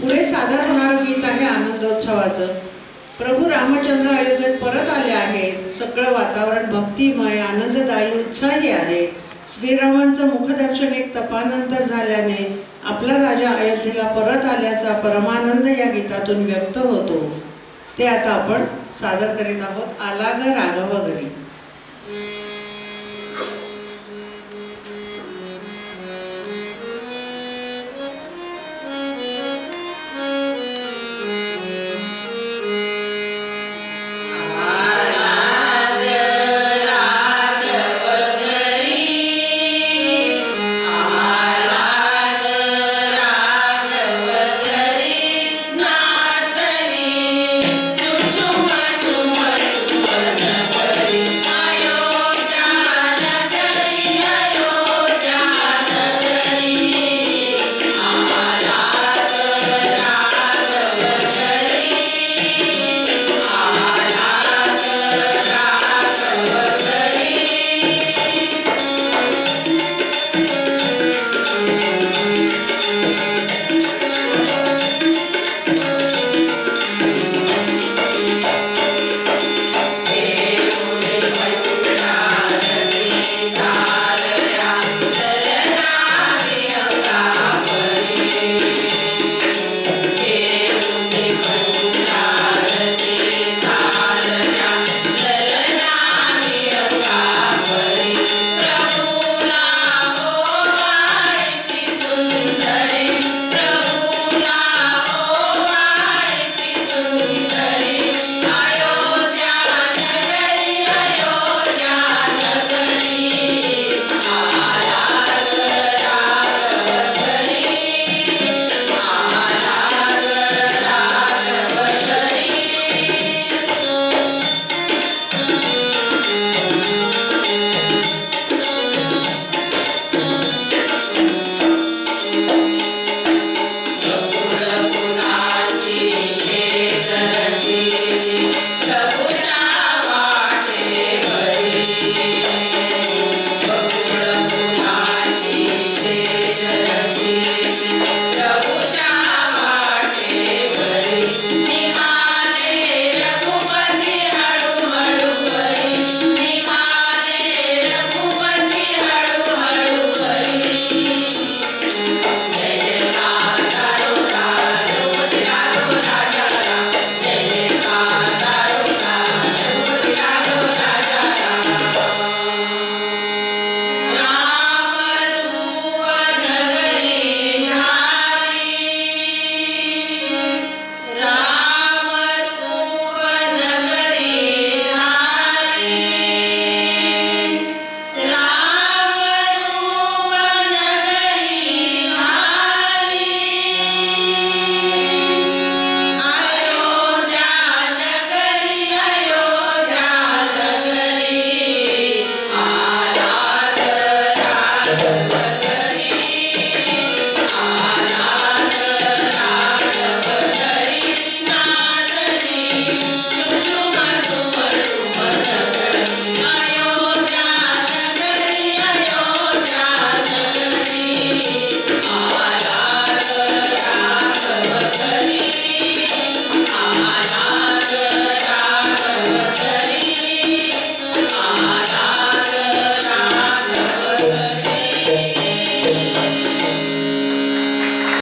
पुढे सादर होणारं गीत आहे आनंदोत्सवाचं. प्रभू रामचंद्र अयोध्येत परत आले आहेत सगळं वातावरण भक्तिमय आनंददायी उत्साही आहे. श्रीरामांचं मुखदर्शन एक तपानंतर झाल्याने आपला राजा अयोध्येला परत आल्याचा परमानंद या गीतातून व्यक्त होतो. ते आता आपण सादर करीत आहोत आला ग राघव घरी.